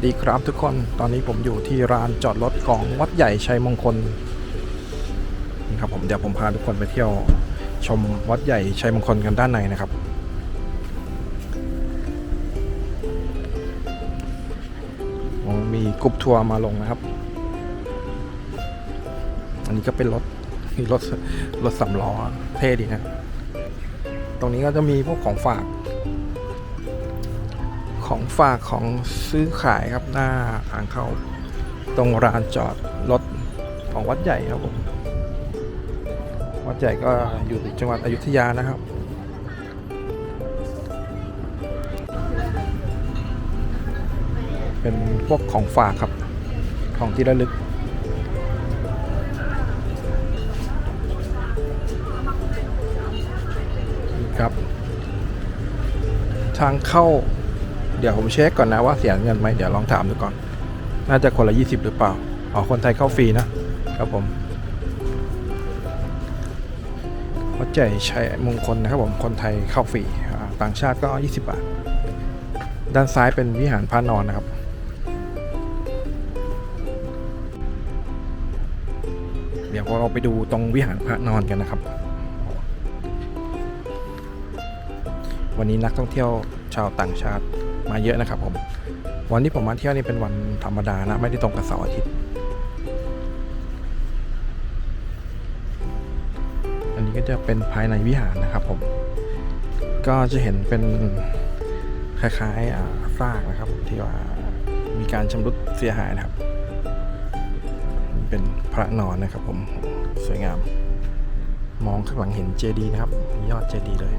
สวัสดีครับทุกคน ตอนนี้ผมอยู่ที่ร้านจอดรถของวัดใหญ่ชัยมงคลนี่ครับผมเดี๋ยวผมพาทุกคนไปเที่ยวชมวัดใหญ่ชัยมงคลกันด้านในนะครับโอ้มีกรุ๊ปทัวร์มาลงนะครับ อันนี้ก็เป็นรถมีรถรถสำล้อเท่ดีนะ ตรงนี้ก็จะมีพวกของฝาก ของฝากของซื้อขายครับหน้าทางเข้าตรงรานจอดรถของวัดใหญ่ครับผมวัดใหญ่ก็อยู่จังหวัดอยุธยานะครับเป็นพวกของฝากครับ ของที่ระลึกนี่ครับ ทางเข้า เดี๋ยวผมเช็คก่อนนะว่าเสียเงินไหมเดี๋ยวลองถามดูก่อน น่าจะคนละ 20 หรือเปล่าอ๋อคนไทยเข้าฟรีนะครับผมวัดใจชัยมงคลนะครับผมคนไทยเข้าฟรีอ่าต่างชาติก็ 20 บาท ด้านซ้ายเป็นวิหารพระนอนนะครับเดี๋ยวเราไปดูตรงวิหารพระนอนกันนะครับ วันนี้นักท่องเที่ยวชาวต่างชาติ มาเยอะนะครับผม วันที่ผมมาเที่ยวนี่เป็นวันธรรมดานะ ไม่ได้ตรงกับเสาร์อาทิตย์ อันนี้ก็จะเป็นภายในวิหารนะครับผม ก็จะเห็นเป็นคล้ายๆอ่าซากนะครับที่ว่ามีการชำรุดเสียหายนะครับ เป็นพระนอนนะครับผม สวยงาม มองข้างหลังเห็นเจดีย์นะครับ ยอดเจดีย์เลย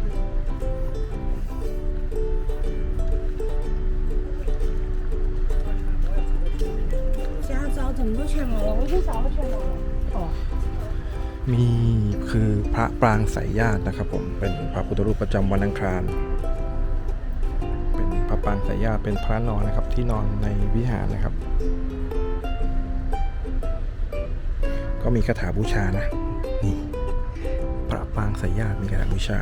วิธีสองชั่วโมงมีคือพระปรางสายญาตินะครับ ผมเป็นพระพุทธรูปประจำวันอังคาร เป็นพระปรางสายญาติเป็นพระนอนนะครับ ที่นอนในวิหารนะครับ ก็มีคาถาบูชานะนี่พระปรางสายญาติมีคาถาบูชา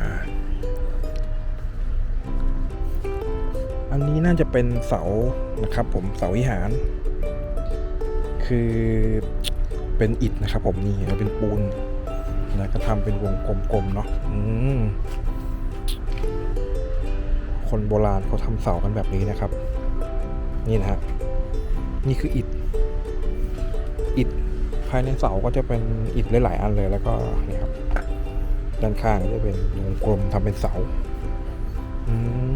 อันนี้น่าจะเป็นเสานะครับ ผมเสาวิหาร คือเป็นอิฐนะครับผมนี่เป็นปูนแล้วก็ทำเป็นวงกลมๆเนาะคนโบราณเขาทำเสากันแบบนี้นะครับ นี่นะฮะนี่คืออิฐอิฐภายในเสาก็จะเป็นอิฐหลายๆอันเลยแล้วก็นี่ครับด้านข้างจะเป็นวงกลมทำเป็นเสา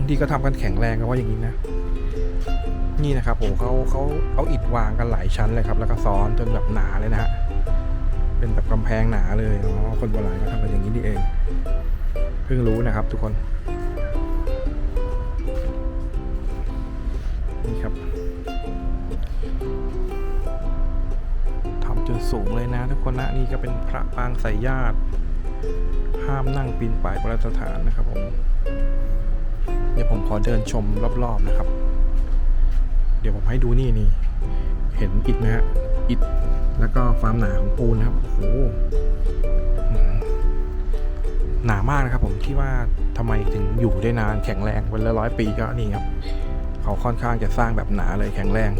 ที่ก็ทำกันแข็งแรงก็ว่าอย่างนี้นะ นี่นะครับผมเขาเขาเอาอิฐวางกันหลายชั้นเลยครับ แล้วก็ซ้อนจนแบบหนาเลยนะฮะเป็นแบบกำแพงหนาเลยอ๋อคนโบราณก็ทำกันอย่างนี้นี่เองเพิ่งรู้นะครับ ทุกคนนี่ครับทำจนสูงเลยนะ ทุกคนนะนี่ก็เป็นพระปางสายญาติ ห้ามนั่งปีนป่ายโบราณสถานนะครับผม เดี๋ยวผมขอเดินชมรอบๆนะครับ เดี๋ยวผมให้ดูนี่นี่ เห็นอิฐนะฮะ อิฐแล้วก็ความหนาของปูนนะครับ โอ้โหหนามากนะครับ ผมที่ว่าทำไมถึงอยู่ได้นานแข็งแรงเป็นร้อยๆปีก็นี่ครับเขาค่อนข้างจะสร้างแบบหนาเลยแข็งแรง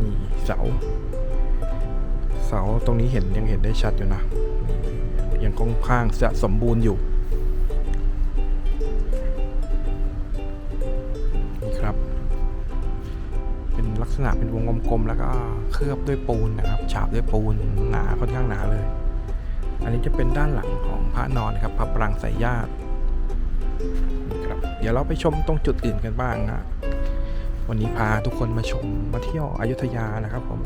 นี่เสา เสาตรงนี้เห็นยังเห็นได้ชัดอยู่นะยังค่อนข้างจะสมบูรณ์อยู่ ลักษณะเป็นวงกลมๆแล้วก็เคลือบด้วยปูนนะครับ ฉาบด้วยปูนหนาค่อนข้างหนาเลย อันนี้จะเป็นด้านหลังของพระนอนครับพระปรางสายญาตินี่ครับเดี๋ยวเราไปชมตรงจุดอื่นกันบ้างนะวันนี้พาทุกคนมาชมมาเที่ยวอยุธยานะครับผม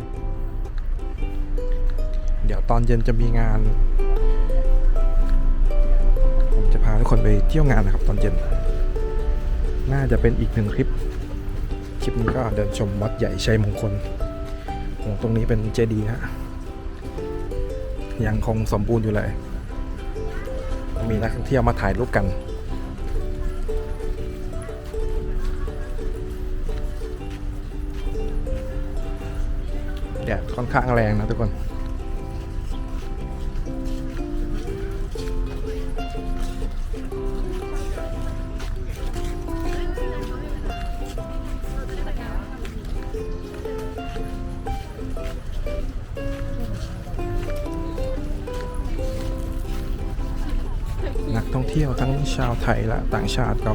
เดี๋ยวตอนเย็นจะมีงาน ผมจะพาทุกคนไปเที่ยวงานนะครับตอนเย็น น่าจะเป็นอีกหนึ่งคลิป คลิปนี้ก็เดินชมวัดใหญ่ชัยมงคลโอ้ตรงนี้เป็นเจดีย์ฮะยังคงสมบูรณ์อยู่เลย มีนักท่องเที่ยวมาถ่ายรูปกัน แดดค่อนข้างแรงนะทุกคน ยและต่างชาติก็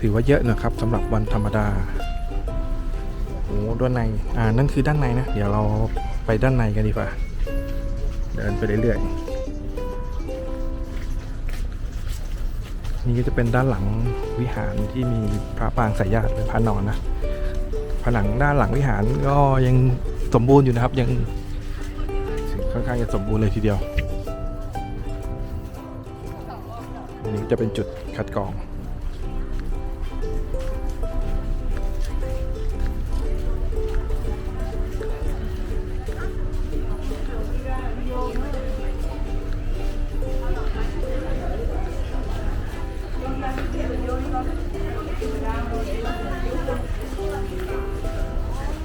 ถือว่าเยอะนะครับสำหรับวันธรรมดาโอ้ด้านใน อ่า นั่นคือด้านในนะ เดี๋ยวเราไปด้านในกันดีกว่า เดินไปเรื่อยๆ นี่ก็จะเป็นด้านหลังวิหารที่มีพระปางสายญาติเป็นพระนอนนะ ผนังด้านหลังวิหารก็ยังสมบูรณ์อยู่นะครับ ยังค่อนข้างจะสมบูรณ์เลยทีเดียว จะเป็นจุดคัดกรอง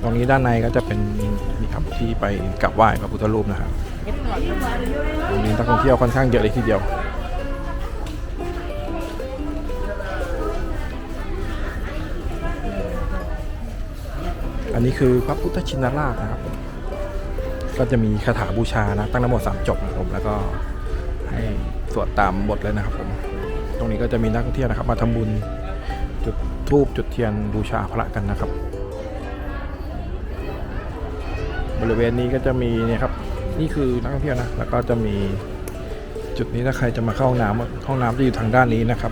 ตรงนี้ด้านในก็จะเป็นนี่ครับที่ไปกราบไหว้พระพุทธรูปนะครับตรงนี้นักท่องเที่ยวค่อนข้างเยอะเลยทีเดียว อันนี้คือพระพุทธชินราชนะครับ ก็จะมีคาถาบูชานะ ตั้งทั้งหมดสามจบนะครับผมแล้วก็ให้สวดตามบทเลยนะครับผมตรงนี้ก็จะมีนักท่องเที่ยวนะครับ มาทำบุญจุดธูปจุดเทียนบูชาพระกันนะครับ บริเวณนี้ก็จะมีเนี่ยครับ นี่คือนักท่องเที่ยวนะแล้วก็จะมีจุดนี้ถ้าใครจะมาเข้าห้องน้ำห้องน้ำจะอยู่ทางด้านนี้นะครับ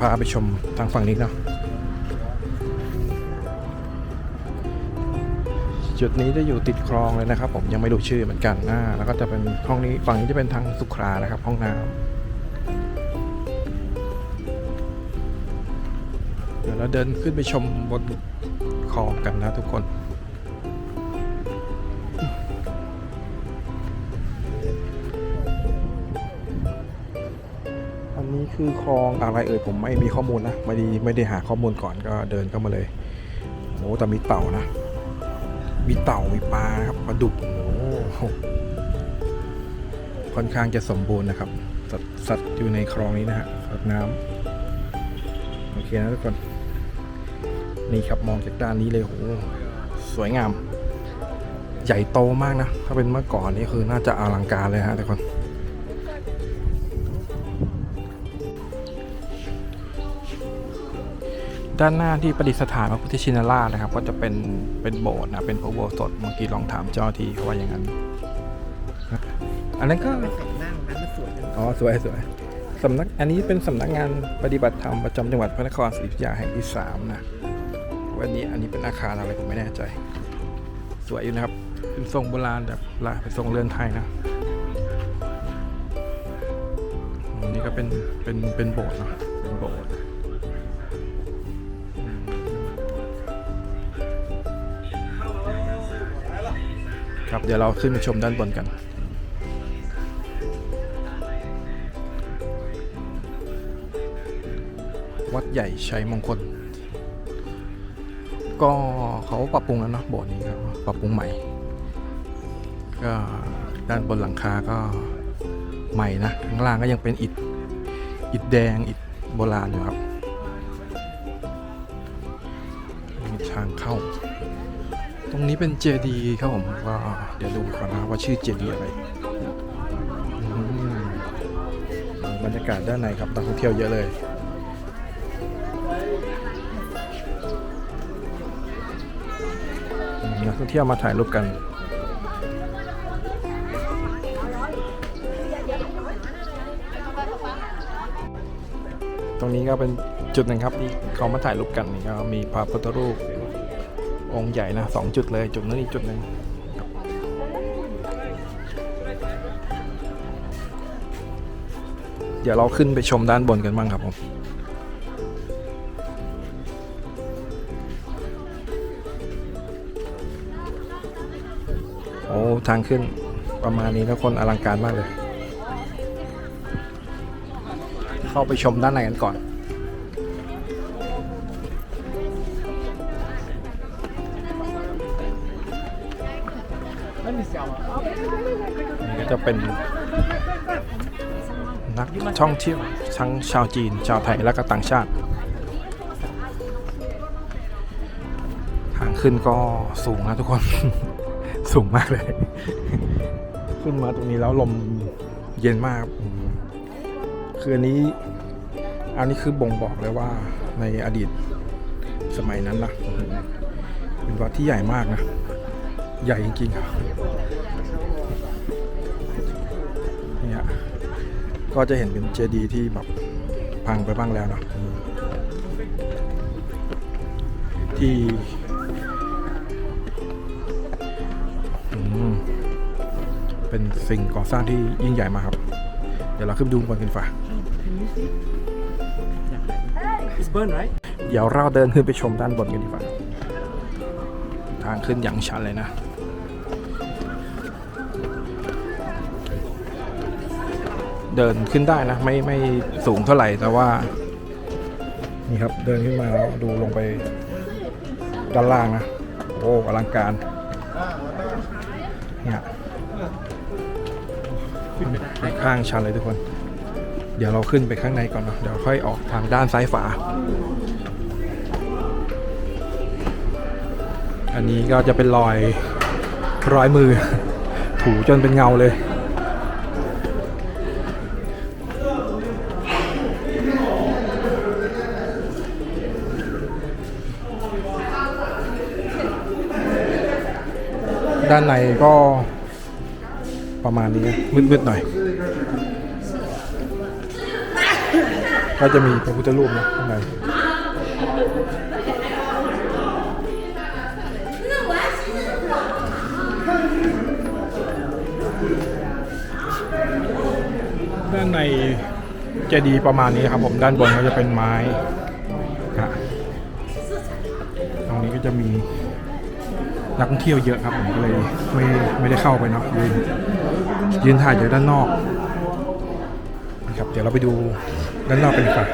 พาไปชมทางฝั่งนี้เนาะจุดนี้จะอยู่ติดคลองเลยนะครับ ผมยังไม่รู้ชื่อเหมือนกันนะแล้วก็จะเป็นห้องนี้ฝั่งนี้จะเป็นทางสุขลานะครับ ห้องน้ำเดี๋ยวเราเดินขึ้นไปชมบนคลองกันนะทุกคน คือคลองอะไรเอ่ยผมไม่มีข้อมูลนะไม่ได้ไม่ได้หาข้อมูลก่อนก็เดินเข้ามาเลยโอ้แต่มีเต่านะ มีเต่ามีปลาครับปลาดุกโอ้โหค่อนข้างจะสมบูรณ์นะครับ สัตว์สัตว์อยู่ในคลองนี้นะฮะสัตว์น้ำโอเคนะทุกคนนี่ครับมองจากด้านนี้เลยโอ้โหสวยงาม ใหญ่โตมากนะ ถ้าเป็นเมื่อก่อนนี่คือน่าจะอลังการเลยฮะทุกคน ด้านหน้าที่ประดิษฐานพระพุทธชินราชนะครับ ก็จะเป็นเป็นโบสถ์นะเป็นพระอุโบสถเมื่อกี้ลองถามเจ้าหน้าที่เขาว่าอย่างนั้นนะอันนั้นก็ไปใส่หน้านั้นมันสวยจังอ๋อสวยสวยสำนักอันนี้เป็นสำนักงานปฏิบัติธรรมประจำจังหวัดพระนครศรีอยุธยาแห่งที่สามนะวันนี้อันนี้เป็นอาคารอะไรผมไม่แน่ใจ สวยอยู่นะครับ เป็นทรงโบราณแบบละเป็นทรงเรือนไทยนะอันนี้ก็เป็นเป็นเป็นโบสถ์เนอะ ครับ เดี๋ยวเราขึ้นไปชมด้านบนกัน วัดใหญ่ชัยมงคล ก็เขาปรับปรุงแล้วเนาะโบสถ์นี้ก็ปรับปรุงใหม่ ก็ด้านบนหลังคาก็ใหม่นะข้างล่างก็ยังเป็นอิฐอิฐแดงอิฐโบราณอยู่ครับมีทางเข้า รงนี้เป็นเจดีย์ครับผมก็เดี๋ยวดูก่อนนะว่าชื่อเจดีย์อะไรบรรยากาศด้านในครับนักท่องเที่ยวเยอะเลยนักท่องเที่ยวมาถ่ายรูปกันตรงนี้ก็เป็นจุดหนึ่งครับที่เขามาถ่ายรูปกันนี่ก็มีพระพุทธรูป องค์ใหญ่นะสองจุดเลยจุดนั้นอีกจุดหนึ่งเดี๋ยวเราขึ้นไปชมด้านบนกันบ้างครับผมโอ้ทางขึ้นประมาณนี้แล้วคนอลังการมากเลย เข้าไปชมด้านในกันก่อน เป็นนักท่องเที่ยวทั้งชาวจีน ชาวไทยและก็ต่างชาติ ทางขึ้นก็สูงนะทุกคน สูงมากเลย ขึ้นมาตรงนี้แล้วลมเย็นมากครับอืมคืออันนี้ อันนี้คือบ่งบอกเลยว่าในอดีตสมัยนั้นนะเป็นวัดที่ใหญ่มากนะ ใหญ่จริงๆครับ ก็จะเห็นเป็นเจดีย์ที่แบบพังไปบ้างแล้วนะอืมที่อืมเป็นสิ่งก่อสร้างที่ยิ่งใหญ่มากครับ เดี๋ยวเราขึ้นไปดูบนกันดีกว่า It's burn, right? เดี๋ยวเราเดินขึ้นไปชมด้านบนกันดีกว่า ทางขึ้นอย่างชันเลยนะ เดินขึ้นได้นะ ไม่ไม่สูงเท่าไหร่แต่ว่า นี่ครับเดินขึ้นมาแล้วดูลงไปด้านล่างนะ โอ้อลังการเนี่ยข้างชันเลยทุกคน เดี๋ยวเราขึ้นไปข้างในก่อนเนอะเดี๋ยวค่อยออกทางด้านซ้ายฝา อันนี้ก็จะเป็นรอยรอยมือ ถูจนเป็นเงาเลย ด้านในก็ประมาณนี้มืดๆหน่อย ก็จะมีพระพุทธรูปนะข้างในด้านในเจดีประมาณนี้ครับผมด้านบนก็จะเป็นไม้ครับตรงนี้ก็จะมี นักท่องเที่ยวเยอะครับผมก็เลยไม่ไม่ได้เข้าไปเนาะยืนยืนถ่ายจากด้านนอกนะครับเดี๋ยวเราไปดูด้านนอกกันดีกว่า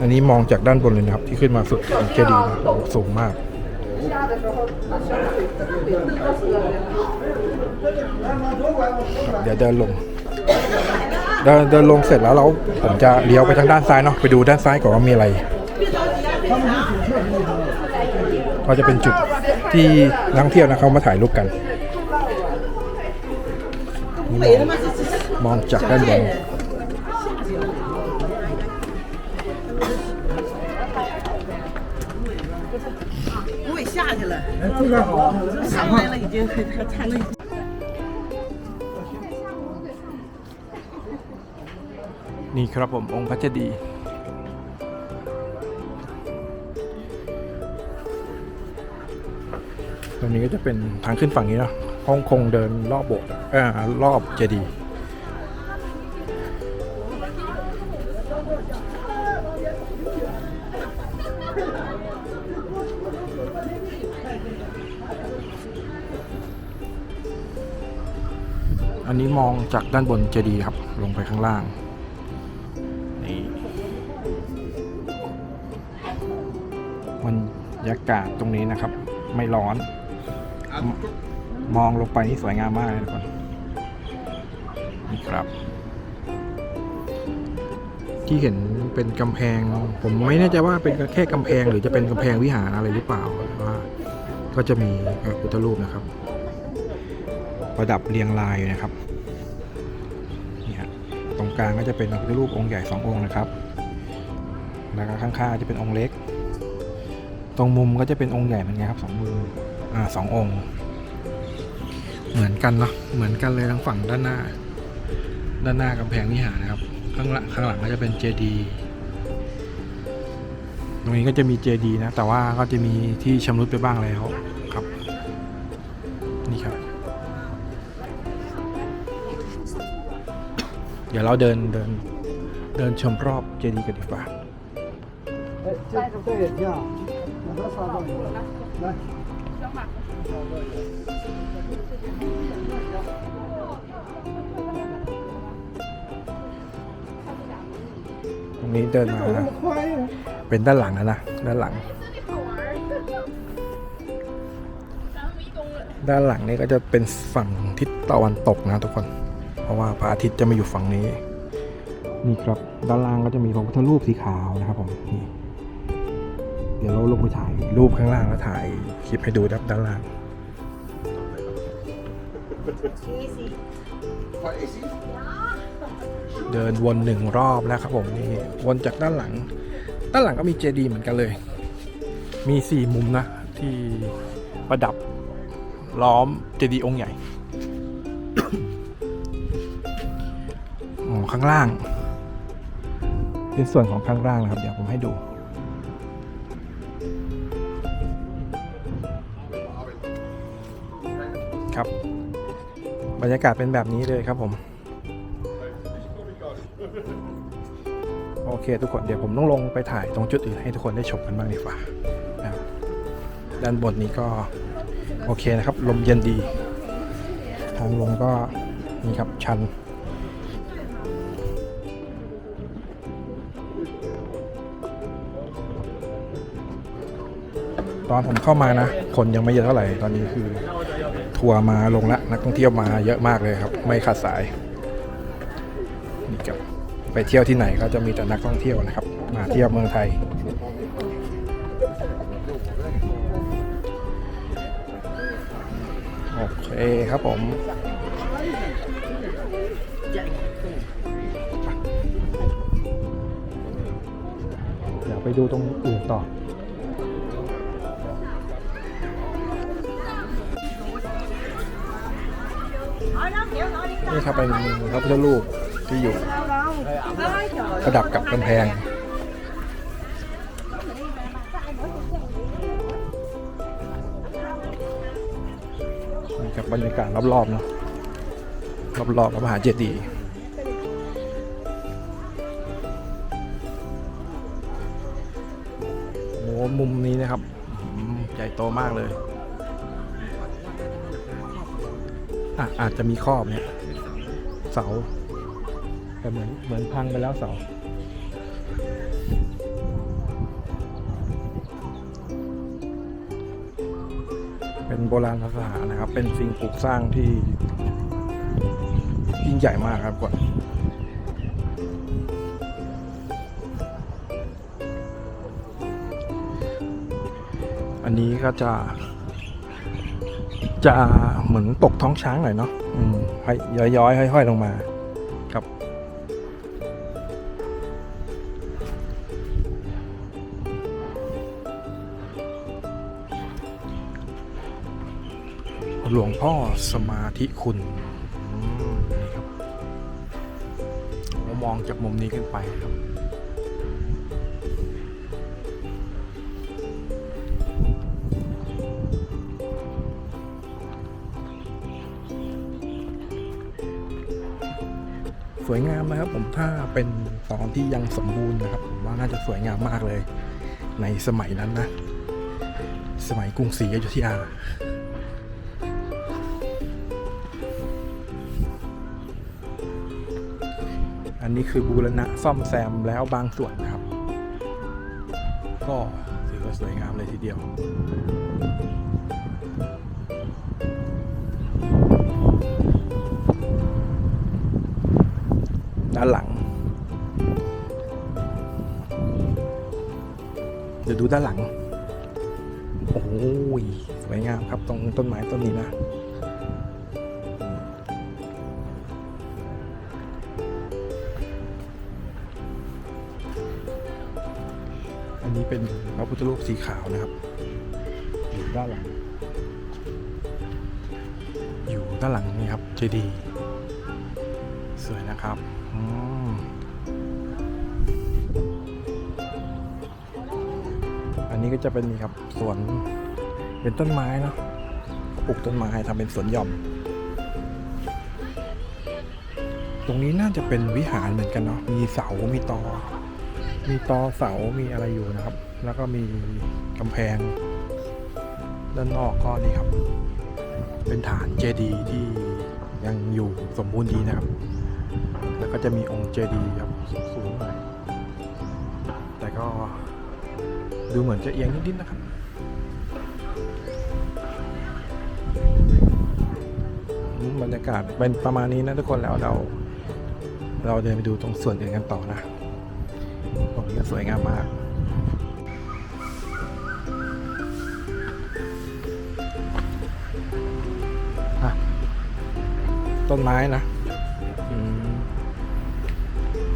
อันนี้มองจากด้านบนเลยนะครับ ที่ขึ้นมาสุดของเจดีย์นะสูงมากเดี๋ยวเดินลง เดินเดินลงเสร็จแล้วเราผมจะเลี้ยวไปทางด้านซ้ายเนาะไปดูด้านซ้ายก่อนว่ามีอะไร ก็จะเป็นจุดที่นักท่องเที่ยวนะเขามาถ่ายรูปกันนี่มองมองจากด้านบน 我也下去了。这个好，上来了已经，他看那。 นี่ครับผมองค์พระเจดีย์ตรงนี้ก็จะเป็นทางขึ้นฝั่งนี้เนาะห้องคงเดินรอบโบสถ์เออรอบเจดีย์อันนี้มองจากด้านบนเจดีย์ครับ ลงไปข้างล่าง รงนี้นะครับ ไม่ร้อนมมองลงไปนี่สวยงามมากเลยทุกคนนี่ครับ ที่เห็นเป็นกำแพง ผมไม่แน่ใจว่าเป็นแค่กำแพงหรือจะเป็นกำแพงวิหารอะไรหรือเปล่าแต่ว่าก็จะมีพระพุทธรูปนะครับ ประดับเรียงรายอยู่นะครับนี่ฮะตรงกลางก็จะเป็นพระพุทธรูปองค์ใหญ่สององค์นะครับ แล้วก็ข้างๆจะเป็นองค์เล็ก ตรงมุมก็จะเป็นองค์ใหญ่เหมือนกันครับสองมือ อ่าสององค์ เหมือนกันเนาะ เหมือนกันเลยทั้งฝั่งด้านหน้า ด้านหน้ากำแพงวิหารนะครับ ข้างหลังข้างหลังก็จะเป็นเจดีย์ตรงนี้ก็จะมีเจดีย์นะ แต่ว่าก็จะมีที่ชำรุดไปบ้างแล้วครับ นี่ครับ เดี๋ยวเราเดินเดินเดินชมรอบเจดีย์กันดีกว่า 哎，这这也这样，把它撒到里面来。 ตรงนี้เดินมานะเป็นด้านหลังนะนะด้านหลัง ด้านหลังนี่ก็จะเป็นฝั่งทิศตะวันตกนะทุกคน เพราะว่าพระอาทิตย์จะมาอยู่ฝั่งนี้ นี่ครับ ด้านล่างก็จะมีพระพุทธรูปสีขาวนะครับผมนี่ ดี๋ยวเราลงไปถ่ายรูปข้างล่างแล้วถ่ายคลิปให้ดูด้านด้านล่างเดินวนหนึ่งรอบแล้วครับผมนี่วนจากด้านหลัง ด้านหลังก็มีเจดีย์เหมือนกันเลย มีสี่มุมนะ ที่ประดับล้อมเจดีย์องค์ใหญ่ข้างล่างเป็นส่วนของข้างล่างนะครับ เดี๋ยวผมให้ดู ครับ บรรยากาศเป็นแบบนี้เลยครับผม โอเคทุกคนเดี๋ยวผมต้องลงไปถ่ายตรงจุดอื่นให้ทุกคนได้ชมกันบ้างดีกว่าด้านบนนี้ก็โอเคนะครับ ลมเย็นดี ทางลงก็นี่ครับชัน ตอนผมเข้ามานะ คนยังไม่เยอะเท่าไหร่ ตอนนี้คือ ทัวร์มาลงละนักท่องเที่ยวมาเยอะมากเลยครับ ไม่ขาดสาย นี่ครับไปเที่ยวที่ไหนก็จะมีแต่นักท่องเที่ยวนะครับ มาเที่ยวเมืองไทย โอเคครับผมเดี๋ยวไปดูตรงอื่นต่อ นี่ครับเป็นพระพุทธรูปที่อยู่ประดับกับกำแพงนี่กับบรรยากาศรอบๆเนาะรอบๆพระมหาเจดีย์โอ้มุมนี้นะครับใหญ่โตมากเลย อะอาจจะมีครอบเนี่ย เสา แต่เหมือนเหมือนพังไปแล้วเสาเป็นโบราณสถานนะครับ เป็นสิ่งปลูกสร้างที่ยิ่งใหญ่มากครับก่อนอันนี้ก็จะ จะเหมือนตกท้องช้างหน่อยเนาะอืมห้อยย้อยๆห้อย ๆ ลงมาครับ หลวงพ่อสมาธิคุณนี่ครับผมมองจากมุมนี้ขึ้นไปครับ วยงามนะครับ ผมถ้าเป็นตอนที่ยังสมบูรณ์นะครับ ผมว่าน่าจะสวยงามมากเลย ในสมัยนั้นนะ สมัยกรุงศรีอยุธยาอันนี้คือบูรณะซ่อมแซมแล้วบางส่วนนะครับ ก็ถือว่าสวยงามเลยทีเดียว ดี๋ยวดูด้านหลัง โอ้ยสวยงามครับตรงต้นไม้ต้นนี้นะอันนี้เป็นพระพุทธรูปสีขาวนะครับ อยู่ด้านหลัง อยู่ด้านหลังนี่ครับเจดีย์ จะเป็นนี่ครับสวนเป็นต้นไม้เนาะปลูกต้นไม้ทำเป็นสวนหย่อม ตรงนี้น่าจะเป็นวิหารเหมือนกันเนาะมีเสา มีตอ มีตอเสา มีอะไรอยู่นะครับ แล้วก็มีกำแพง ด้านนอกก็นี่ครับ เป็นฐานเจดีย์ที่ยังอยู่สมบูรณ์ดีนะครับ แล้วก็จะมีองค์เจดีย์ครับสูงๆหน่อยแต่ก็ ดูเหมือนจะเอียงนิดๆนะครับบรรยากาศเป็นประมาณนี้นะทุกคนแล้วเรา เราเดินไปดูตรงส่วนอื่นกันต่อนะตรงนี้สวยงามมากต้นไม้นะ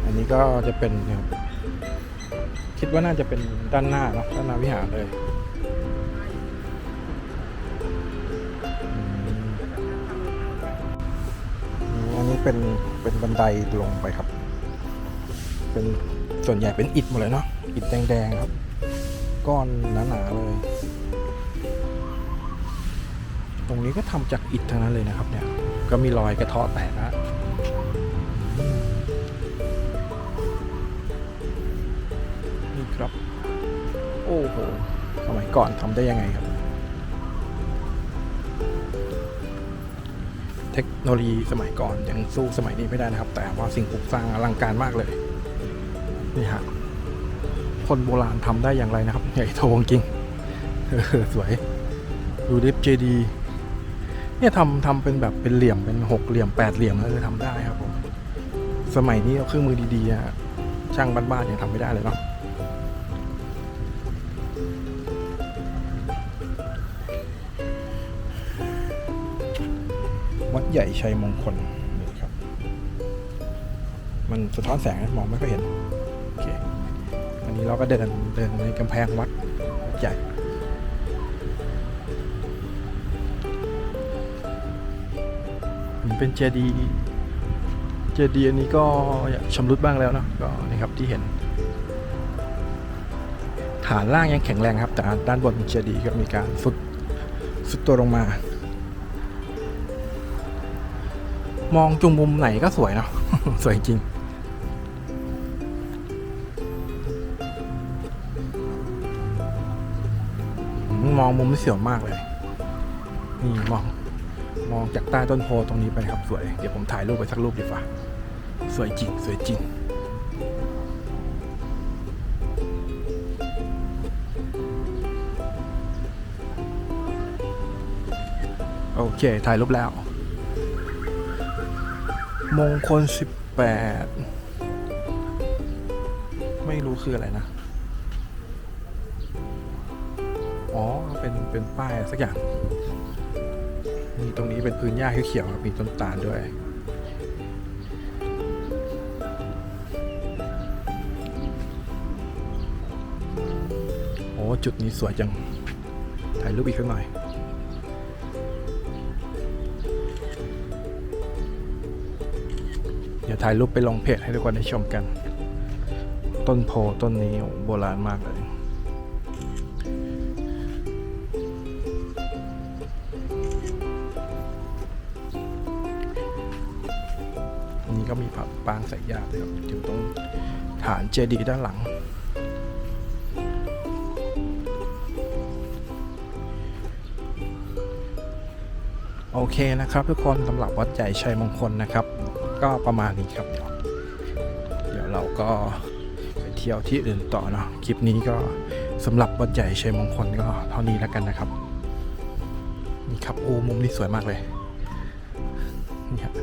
อันนี้ก็จะเป็น คิดว่าน่าจะเป็นด้านหน้าเนาะด้านหน้าวิหารเลยอันนี้เป็นเป็นบันไดลงไปครับ เป็นส่วนใหญ่เป็นอิฐหมดเลยเนาะอิฐแดงๆครับ ก้อนหนาๆเลย ตรงนี้ก็ทำจากอิฐทั้งนั้นเลยนะครับเนี่ยก็มีรอยกระเทาะแตกนะ โอ้โห สมัยก่อนทำได้ยังไงครับ เทคโนโลยีสมัยก่อนยังสู้สมัยนี้ไม่ได้นะครับ แต่ว่าสิ่งปลูกสร้างอลังการมากเลย นี่ฮะ คนโบราณทำได้อย่างไรนะครับ ใหญ่โตจริงเออสวย ดูดิฟเจดีเนี่ยทำทำเป็นแบบเป็นเหลี่ยมเป็นหกเหลี่ยมแปดเหลี่ยมแล้วจะทำได้ครับผม สมัยนี้เอาเครื่องมือดีๆอะช่างบ้านๆยังทำไม่ได้เลยเนาะ ใหญ่ชัยมงคลนี่ครับ มันสะท้อนแสงนะมองไม่ค่อยเห็นโอเคอันนี้เราก็เดินเดินในกำแพงวัดวัดใหญ่เป็นเจดีย์เจดีย์อันนี้ก็ชำรุดบ้างแล้วเนอะก็นี่ครับที่เห็น ฐานล่างยังแข็งแรงครับ แต่ด้านบนเจดีย์ก็มีการสุดสุดตัวลงมา มองจุงมุมไหนก็สวยเนาะสวยจริง มองมุมไม่เสียวมากเลย นี่มอง มองจากใต้ต้นโพตรงนี้ไปครับสวย เดี๋ยวผมถ่ายรูปไปสักรูปดีกว่า สวยจริง สวยจริงโอเค ถ่ายรูปแล้ว มงคล18ไม่รู้คืออะไรนะ อ๋อ เป็น เป็นป้ายสักอย่าง มีตรงนี้เป็นพื้นหญ้าเขียวๆครับมีต้นตาลด้วย โอ้ จุดนี้สวยจัง ถ่ายรูปอีกสักหน่อย ถ่ายรูปไปลงเพจให้ทุกคนได้ชมกัน ต้นโพต้นนี้โบราณมากเลยอันนี้ก็มีผักปางใส่ยาเลยครับอยู่ตรงฐานเจดีย์ด้านหลัง เคนะครับ ทุกคนสำหรับวัดใหญ่ชัยมงคลนะครับ ก็ประมาณนี้ครับ เดี๋ยวเดี๋ยวเราก็ไปเที่ยวที่อื่นต่อเนาะคลิปนี้ก็สำหรับวัดใหญ่ชัยมงคลก็เท่านี้แล้วกันนะครับนี่ครับโอ้มุมนี้สวยมากเลยนี่ครับ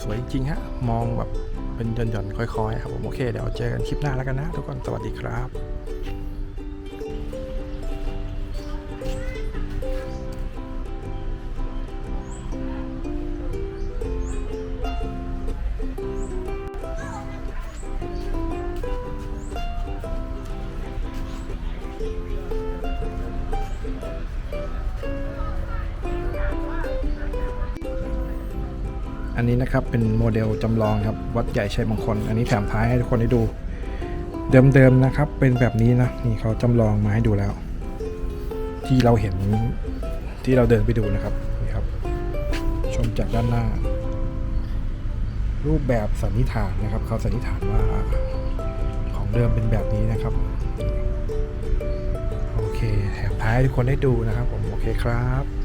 สวยจริงฮะมองแบบเป็นหย่อนๆค่อยๆครับผมโอเคเดี๋ยวเจอกันคลิปหน้าแล้วกันนะ ทุกคนสวัสดีครับ นะครับ เป็นโมเดลจำลองครับ วัดใหญ่ชัยมงคล อันนี้แถมท้ายให้ทุกคนได้ดู เดิมๆนะครับ เป็นแบบนี้นะ นี่เขาจำลองมาให้ดูแล้ว ที่เราเห็นที่เราเดินไปดูนะครับ นี่ครับ ชมจากด้านหน้า รูปแบบสันนิษฐานนะครับ เขาสันนิษฐานว่าของเดิมเป็นแบบนี้นะครับ โอเค แถมท้ายให้ทุกคนได้ดูนะครับ ผม โอเคครับ